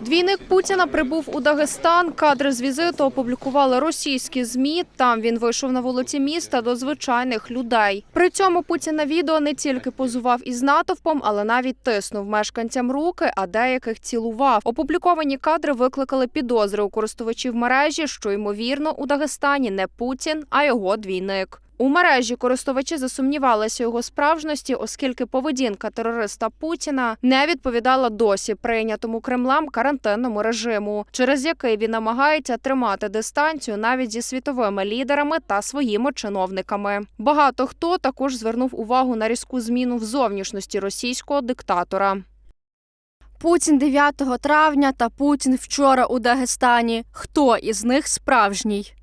Двійник Путіна прибув у Дагестан. Кадри з візиту опублікували російські змі. Там він вийшов на вулиці міста до звичайних людей. При цьому Путін на відео не тільки позував із натовпом, але навіть тиснув мешканцям руки, а деяких цілував. Опубліковані кадри викликали підозри у користувачів мережі, що ймовірно у Дагестані не Путін, а його двійник. У мережі користувачі засумнівалися його справжності, оскільки поведінка терориста Путіна не відповідала досі прийнятому Кремлем карантинному режиму, через який він намагається тримати дистанцію навіть зі світовими лідерами та своїми чиновниками. Багато хто також звернув увагу на різку зміну в зовнішності російського диктатора. Путін 9 травня та Путін вчора у Дагестані. Хто із них справжній?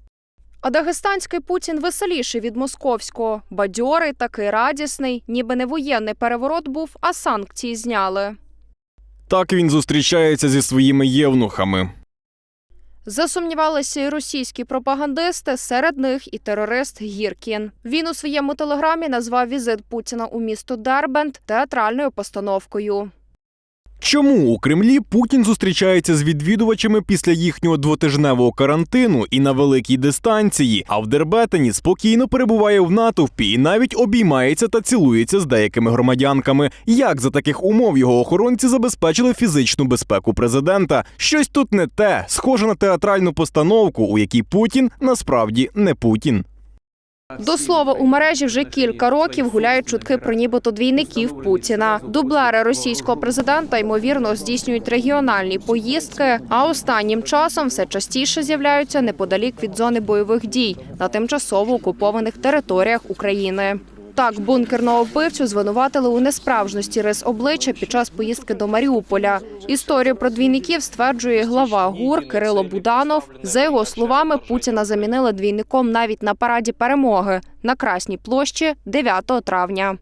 А дагестанський Путін веселіший від московського, бадьорий, такий радісний, ніби не воєнний переворот був, а санкції зняли. Так він зустрічається зі своїми євнухами. Засумнівалися і російські пропагандисти, серед них і терорист Гіркін. Він у своєму телеграмі назвав візит Путіна у місто Дербент театральною постановкою. Чому у Кремлі Путін зустрічається з відвідувачами після їхнього двотижневого карантину і на великій дистанції, а в Дербетені спокійно перебуває в натовпі і навіть обіймається та цілується з деякими громадянками? Як за таких умов його охоронці забезпечили фізичну безпеку президента? Щось тут не те, схоже на театральну постановку, у якій Путін насправді не Путін. До слова, у мережі вже кілька років гуляють чутки про нібито двійників Путіна. Дублери російського президента ймовірно здійснюють регіональні поїздки, а останнім часом все частіше з'являються неподалік від зони бойових дій на тимчасово окупованих територіях України. Так, бункерного вбивцю звинуватили у несправжності рис обличчя під час поїздки до Маріуполя. Історію про двійників стверджує глава ГУР Кирило Буданов. За його словами, Путіна замінили двійником навіть на параді перемоги на Красній площі 9 травня.